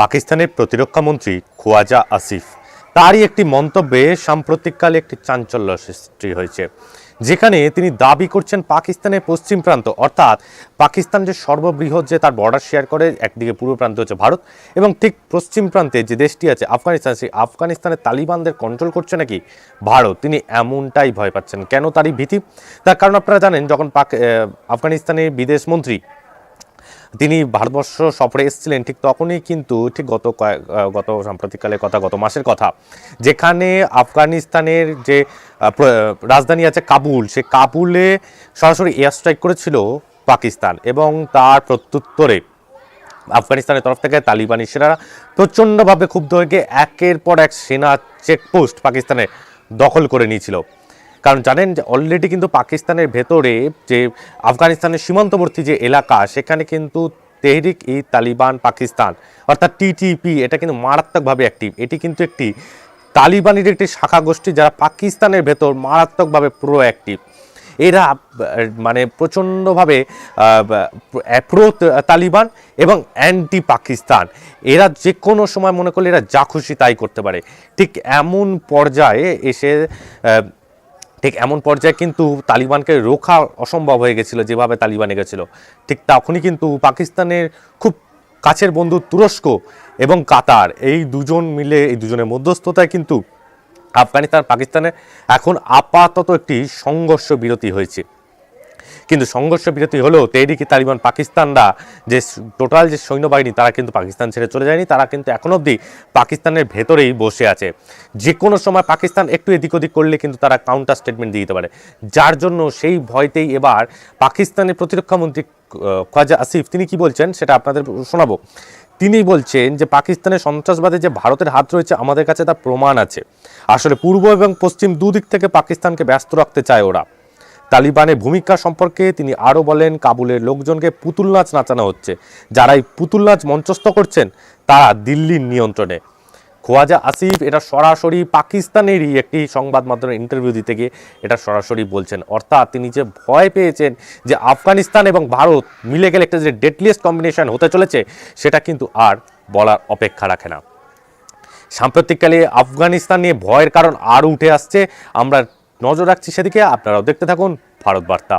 পাকিস্তানের প্রতিরক্ষা মন্ত্রী খোয়াজা আসিফ। তারই একটি মন্তব্যে সাম্প্রতিককালে একটি চাঞ্চল্য সৃষ্টি হয়েছে, যেখানে তিনি দাবি করছেন পাকিস্তানের পশ্চিম প্রান্ত, অর্থাৎ পাকিস্তান যে সর্ববৃহৎ যে তার বর্ডার শেয়ার করে, একদিকে পূর্ব প্রান্ত হচ্ছে ভারত, এবং ঠিক পশ্চিম প্রান্তে যে দেশটি আছে আফগানিস্তান, সেই আফগানিস্তানের তালিবানদের কন্ট্রোল করছে নাকি ভারত? তিনি এমনটাই ভয় পাচ্ছেন। কেন তারই ভীতি? তার কারণ আপনারা জানেন, যখন পাক আফগানিস্তানের বিদেশ মন্ত্রী তিনি ভারতবর্ষ সফরে এসেছিলেন ঠিক তখনই কিন্তু ঠিক গত গত সাম্প্রতিককালের কথা, গত মাসের কথা, যেখানে আফগানিস্তানের যে রাজধানী আছে কাবুল, সে কাবুলে সরাসরি এয়ার স্ট্রাইক করেছিল পাকিস্তান এবং তার প্রত্যুত্তরে আফগানিস্তানের তরফ থেকে তালিবানি সেনারা প্রচণ্ডভাবে ক্ষুব্ধ হয়ে গিয়ে একের পর এক সেনা চেকপোস্ট পাকিস্তানে দখল করে নিয়েছিল। কারণ জানেন যে অলরেডি কিন্তু পাকিস্তানের ভেতরে যে আফগানিস্তানের সীমান্তবর্তী যে এলাকা, সেখানে কিন্তু তেহরিক ই তালিবান পাকিস্তান, অর্থাৎ টিটিপি এটা কিন্তু মারাত্মকভাবে অ্যাক্টিভ এটি কিন্তু একটি তালিবানের একটি শাখা গোষ্ঠী যারা পাকিস্তানের ভেতর মারাত্মকভাবে প্রো অ্যাক্টিভ এরা মানে প্রচণ্ডভাবে প্রো তালিবান এবং অ্যান্টি পাকিস্তান এরা যে কোনো সময় মনে করলে এরা যা খুশি তাই করতে পারে। ঠিক এমন পর্যায়ে এসে ঠিক এমন পর্যায়ে কিন্তু তালিবানকে রোখা অসম্ভব হয়ে গেছিল, যেভাবে তালিবান এগেছিল। ঠিক তখনই কিন্তু পাকিস্তানের খুব কাছের বন্ধু তুরস্ক এবং কাতার, এই দুজন মিলে, এই দুজনের মধ্যস্থতায় কিন্তু আফগানিস্তান পাকিস্তানে এখন আপাতত একটি সংঘর্ষ বিরতি হয়েছে। কিন্তু সংঘর্ষ বিরতি হলেও তেহরিকি তালিবান পাকিস্তানরা যে টোটাল যে সৈন্যবাহিনী, তারা কিন্তু পাকিস্তান ছেড়ে চলে যায়নি, তারা কিন্তু এখন অবধি পাকিস্তানের ভেতরেই বসে আছে। যে কোনো সময় পাকিস্তান একটু এদিক ওদিক করলে কিন্তু তারা কাউন্টার স্টেটমেন্ট দিয়ে দিতে পারে। যার জন্য সেই ভয়তেই এবার পাকিস্তানের প্রতিরক্ষামন্ত্রী খোয়াজা আসিফ, তিনি কি বলছেন সেটা আপনাদের শোনাবো। তিনি বলছেন যে পাকিস্তানের সন্ত্রাসবাদে যে ভারতের হাত রয়েছে, আমাদের কাছে তার প্রমাণ আছে। আসলে পূর্ব এবং পশ্চিম দুদিক থেকে পাকিস্তানকে ব্যস্ত রাখতে চায় ওরা। তালিবানের ভূমিকা সম্পর্কে তিনি আরও বলেন, কাবুলের লোকজনকে পুতুল নাচ নাচানো হচ্ছে। যারা এই পুতুল নাচ মঞ্চস্থ করছেন, তারা দিল্লির নিয়ন্ত্রণে। খোয়াজা আসিফ, এটা সরাসরি পাকিস্তানেরই একটি সংবাদ মাধ্যমে ইন্টারভিউ দিতে গিয়ে এটা সরাসরি বলছেন। অর্থাৎ তিনি যে ভয় পেয়েছেন যে আফগানিস্তান এবং ভারত মিলে গেলে একটা যে ডেডলিয়েস্ট কম্বিনেশন হতে চলেছে, সেটা কিন্তু আর বলার অপেক্ষা রাখে না। সাম্প্রতিককালে আফগানিস্তান নিয়ে ভয়ের কারণ আরও উঠে আসছে। আমরা নজর রাখছি সেদিকে। আপনারাও দেখতে থাকুন ভারত বার্তা।